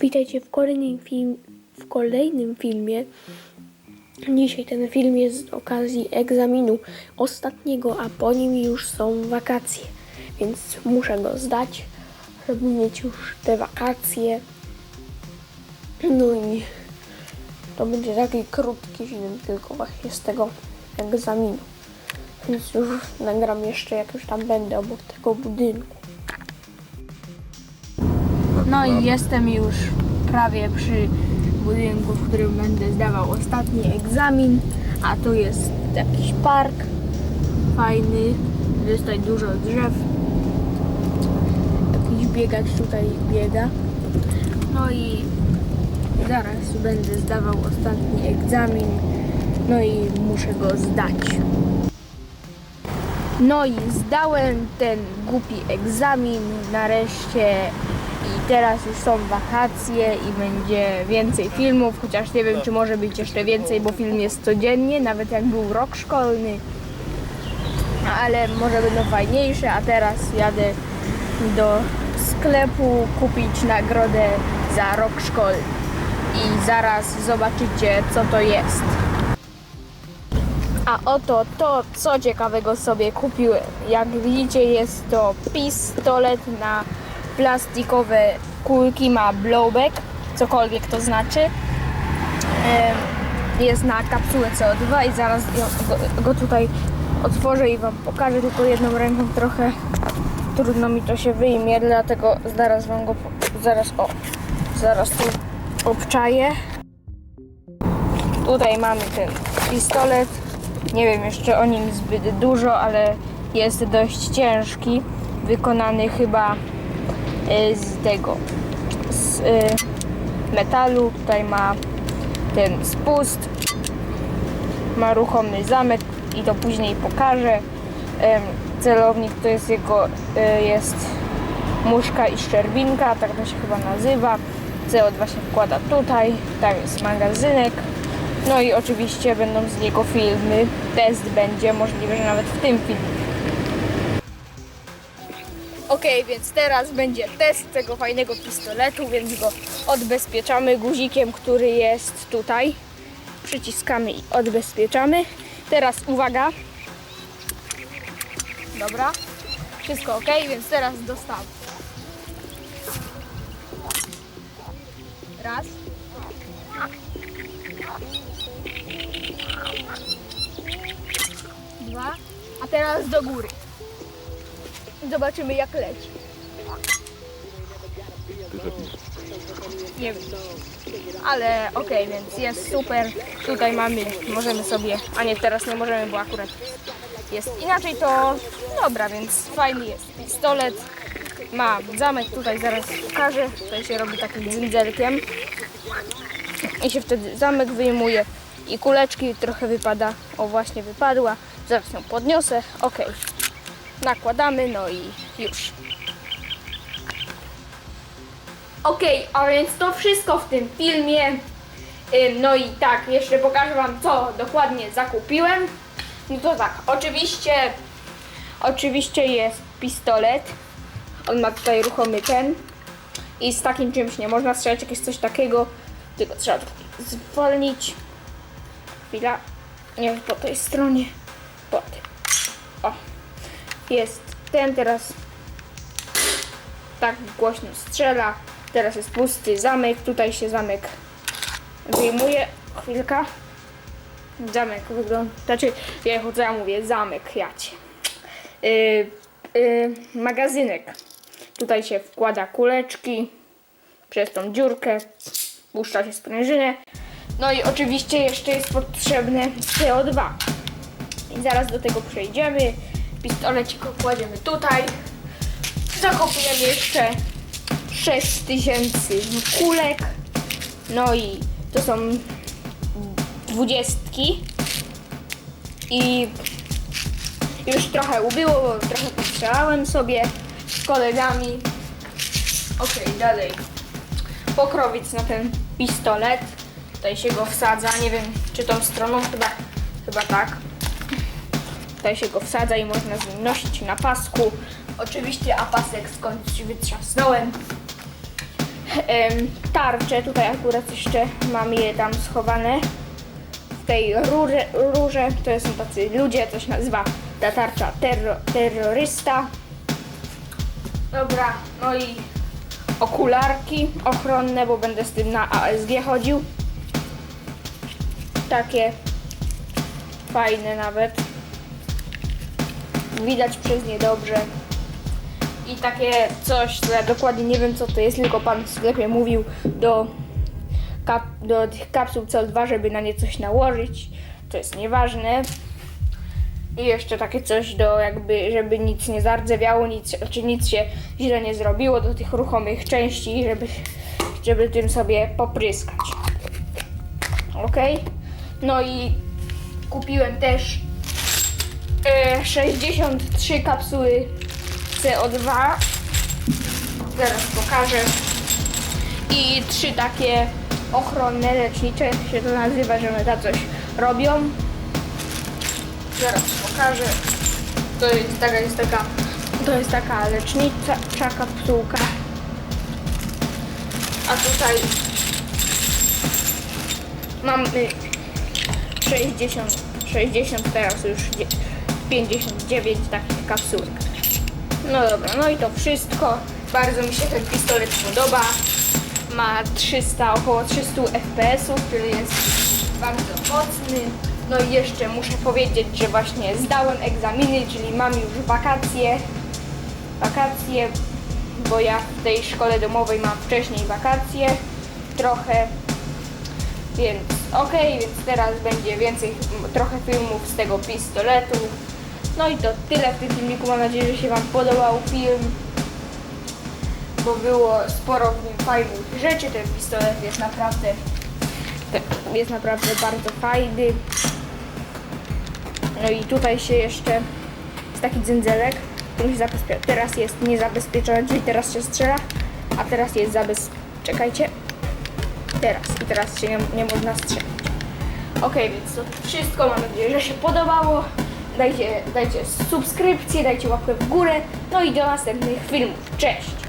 Witajcie w kolejnym, film, w kolejnym filmie. Dzisiaj ten film jest z okazji egzaminu ostatniego, a po nim już są wakacje, więc muszę go zdać, żeby mieć już te wakacje. No i to będzie taki krótki film tylko właśnie z tego egzaminu. Więc już nagram jeszcze jak już tam będę obok tego budynku. No i jestem już prawie przy budynku, w którym będę zdawał ostatni egzamin. A tu jest jakiś park fajny. Jest tutaj dużo drzew. Jakiś biegacz tutaj biega. No i zaraz będę zdawał ostatni egzamin. No i muszę go zdać. No i zdałem ten głupi egzamin nareszcie i teraz już są wakacje i będzie więcej filmów, chociaż nie wiem czy może być jeszcze więcej, bo film jest codziennie, nawet jak był rok szkolny. Ale może będą fajniejsze, a teraz jadę do sklepu kupić nagrodę za rok szkolny. I zaraz zobaczycie co to jest. A oto to, co ciekawego sobie kupiłem. Jak widzicie, jest to pistolet na plastikowe kulki, ma blowback, cokolwiek to znaczy. Jest na kapsułę CO2 i zaraz go, tutaj otworzę i Wam pokażę, tylko jedną ręką trochę trudno mi to się wyjmie, dlatego zaraz Wam go, zaraz, o, zaraz tu obczaję. Tutaj mamy ten pistolet. Nie wiem jeszcze o nim zbyt dużo, ale jest dość ciężki. Wykonany chyba z tego z y, metalu. Tutaj ma ten spust. Ma ruchomy zamek i to później pokażę. Em, Celownik to jest jego jest muszka i szczerbinka, tak to się chyba nazywa. CO2 się wkłada tutaj, tam jest magazynek. No i oczywiście będą z niego filmy. Test będzie możliwe, że nawet w tym filmie. Ok, więc teraz będzie test tego fajnego pistoletu, więc go odbezpieczamy guzikiem, który jest tutaj. Przyciskamy i odbezpieczamy. Teraz uwaga. Dobra. Wszystko ok, więc teraz dostaw. Raz. Dwa. A teraz do góry. Zobaczymy jak leci. Nie wiem. Ale okej, więc jest super. Tutaj mamy, możemy sobie, a nie teraz nie możemy, bo akurat jest inaczej to dobra, więc fajny jest pistolet. Ma zamek, tutaj zaraz pokażę. Tutaj się robi takim dzyndzelkiem. I się wtedy zamek wyjmuje i kuleczki trochę wypada. O właśnie wypadła. Zaraz ją podniosę. Ok. Nakładamy, no i już. Ok, a więc to wszystko w tym filmie. No i tak, jeszcze pokażę Wam, co dokładnie zakupiłem. No to tak, oczywiście, oczywiście jest pistolet. On ma tutaj ruchomy ten. I z takim czymś nie można strzelać, jakieś coś takiego. Tylko trzeba zwolnić. Chwila. Nie po tej stronie. Po tej. Jest ten teraz. Tak głośno strzela. Teraz jest pusty zamek. Tutaj się zamek wyjmuje. Chwilka. Zamek wygląda. Znaczy, ja chodzę, ja mówię zamek, jacie. Yy, yy, magazynek. Tutaj się wkłada kuleczki przez tą dziurkę, puszcza się sprężynę. No i oczywiście jeszcze jest potrzebne CO2. I zaraz do tego przejdziemy. Pistolecik kładziemy tutaj. Zakopujemy jeszcze 6000 kulek. No i to są dwudziestki. I już trochę ubyło, bo trochę postrzelałem sobie z kolegami. Okej, dalej. Pokrowiec na ten pistolet. Tutaj się go wsadza, nie wiem czy tą stroną, chyba, chyba tak. Tutaj się go wsadza i można z nim nosić na pasku. Oczywiście, a pasek skądś wytrzasnąłem. em, tarcze. Tutaj akurat jeszcze mam je tam schowane. W tej rurze, rurze to są tacy ludzie, się nazywa ta tarcza terro, terrorysta. Dobra, no i okularki ochronne, bo będę z tym na ASG chodził. Takie fajne nawet. Widać przez nie dobrze. I takie coś, co ja dokładnie nie wiem co to jest, tylko pan w sklepie mówił do, kap, do tych kapsuł CO2, żeby na nie coś nałożyć. To jest nieważne. I jeszcze takie coś do jakby, żeby nic nie zardzewiało, nic, czy nic się źle nie zrobiło do tych ruchomych części, żeby, żeby tym sobie popryskać. Ok? No i kupiłem też e, 63 kapsuły CO2. Zaraz pokażę. I trzy takie ochronne, lecznicze się to nazywa, że one ta coś robią. Zaraz pokażę. To jest taka, jest taka, to jest taka lecznicza kapsułka. A tutaj mamy 60, 60 teraz już 59 takich kapsułek. No dobra, no i to wszystko. Bardzo mi się ten pistolet podoba. Ma 300, około 300 fps, który jest bardzo mocny. No i jeszcze muszę powiedzieć, że właśnie zdałem egzaminy, czyli mam już wakacje. Wakacje, bo ja w tej szkole domowej mam wcześniej wakacje. Trochę. Więc okej, więc teraz będzie więcej, trochę filmów z tego pistoletu. No i to tyle w tym filmiku. Mam nadzieję, że się Wam podobał film, bo było sporo w nim fajnych rzeczy. Ten pistolet jest naprawdę, jest naprawdę bardzo fajny. No i tutaj się jeszcze jest taki dzędzelek, który się zabezpie- teraz jest niezabezpieczony, czyli teraz się strzela, a teraz jest zabezpieczony. Czekajcie. Teraz i teraz się nie, nie można strzelać. Ok, więc to wszystko. Mam nadzieję, że się podobało. Dajcie, dajcie subskrypcję, dajcie łapkę w górę. No i do następnych filmów. Cześć!